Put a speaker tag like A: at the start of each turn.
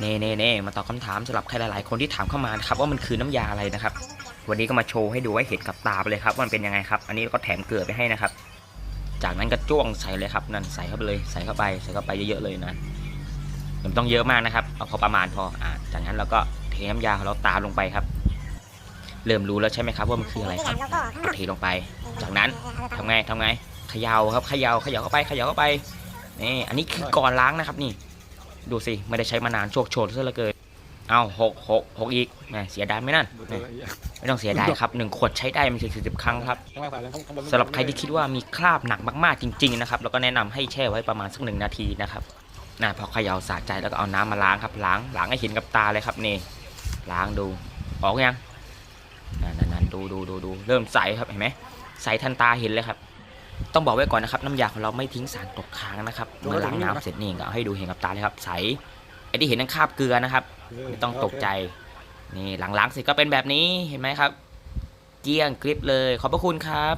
A: เน่เน่เน่มาตอบคำถามสำหรับใครหลายๆ คนที่ถามเข้ามานะครับว่ามันคือน้ำยาอะไรนะครับ วันนี้ก็มาโชว์ให้ดูให้เห็นกับตาไปเลยครับว่ามันเป็นยังไงครับ อันนี้ก็แถมเกลือไปให้นะครับ จากนั้นก็จ้วงใส่เลยครับนั่นใส่เข้าไปเลยใส่เข้าไปใส่เข้าไปเยอะๆเลยนะมันต้องเยอะมากนะครับเอาพอประมาณพออ่าจากนั้นเราก็เทน้ำยาของเราตามลงไปครับเริ่มรู้แล้วใช่ไหมครับว่ามันคืออะไรครับก็เทลงไป จากนั้นทำไงทำไงเขย่าครับเขย่าเขย่าเข้าไปเขย่าเข้าไปนี่อันนี้คือก่อนล้างนะครับนี่ ดูสิ ไม่ได้ใช้มานานโชคโชนซะเหลือเกินเอาหกหกหกอีกแหมเสียดายไหมนั่นแหมไม่ต้องเสียดายครับหนึ่งขวดใช้ได้ไม่ถึงสิบครั้งครับสำหรับใครที่คิดว่ามีคราบหนักมากๆจริง ๆ นะครับ แล้วก็แนะนำให้แช่ไว้ประมาณสักหนึ่งนาทีนะครับนะพอเขย่าสะใจแล้วก็เอาน้ำมาล้างครับล้างล้างให้เห็นกับตาเลยครับนี่ล้างดูออกยังนั่นนั่นดูดูดูดูเริ่มใสครับเห็นไหมใสทันตาเห็นเลยครับ ต้องบอกไว้ก่อนนะครับน้ำยาของเราไม่ทิ้งสารตกค้างนะครับเมื่อล้างน้ำเสร็จนี่ก็เอาให้ดูเห็นกับตาเลยครับใสไอ้ที่เห็นนั่นคราบเกลือนะครับไม่ต้องตกใจนี่หลังล้างเสร็จก็เป็นแบบนี้เห็นไหมครับ เกลี้ยงกริบเลยขอบพระคุณครับ